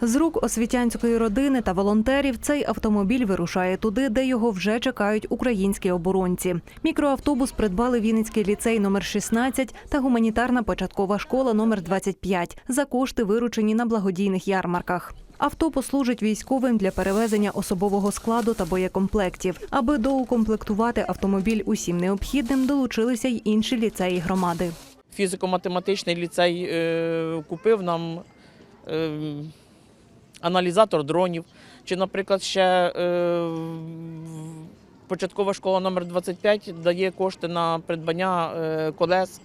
З рук освітянської родини та волонтерів цей автомобіль вирушає туди, де його вже чекають українські оборонці. Мікроавтобус придбали Вінницький ліцей номер 16 та гуманітарна початкова школа номер 25 за кошти, виручені на благодійних ярмарках. Авто послужить військовим для перевезення особового складу та боєкомплектів. Аби доукомплектувати автомобіль усім необхідним, долучилися й інші ліцеї громади. Фізико-математичний ліцей е, купив нам е, аналізатор дронів. Чи, наприклад, ще е, початкова школа номер 25 дає кошти на придбання е, колес.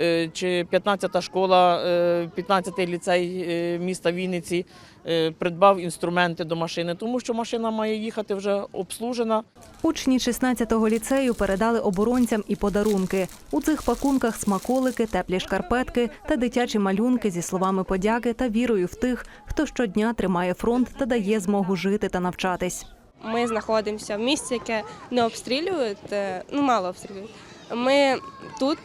Е, Чи 15-та школа, е, 15-й ліцей е, міста Вінниці е, придбав інструменти до машини, тому що машина має їхати вже обслужена. Учні 16-го ліцею передали оборонцям і подарунки. У цих пакунках смаколики, теплі шкарпетки та дитячі малюнки зі словами подяки та вірою в тих, хто щодня тримає фронт та дає змогу жити та навчатись. Ми знаходимося в місці, яке не обстрілюють, е, ну мало обстрілюють. Ми тут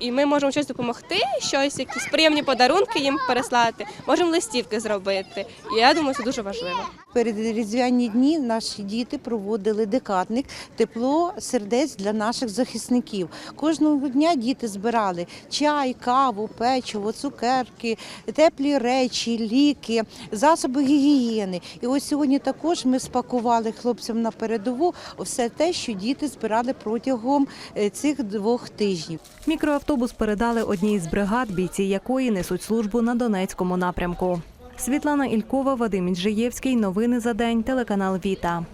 і ми можемо щось допомогти, щось, якісь приємні подарунки їм переслати, можемо листівки зробити. І я думаю, це дуже важливо. Перед різдвяні дні наші діти проводили декатник тепло сердець для наших захисників. Кожного дня діти збирали чай, каву, печиво, цукерки, теплі речі, ліки, засоби гігієни. І ось сьогодні також ми спакували хлопцям на передову все те, що діти збирали протягом е, цих двох тижнів. Мікроавтобус передали одній з бригад, бійці якої несуть службу на Донецькому напрямку. Світлана Ількова, Вадим Інжиєвський. Новини за день. Телеканал Віта.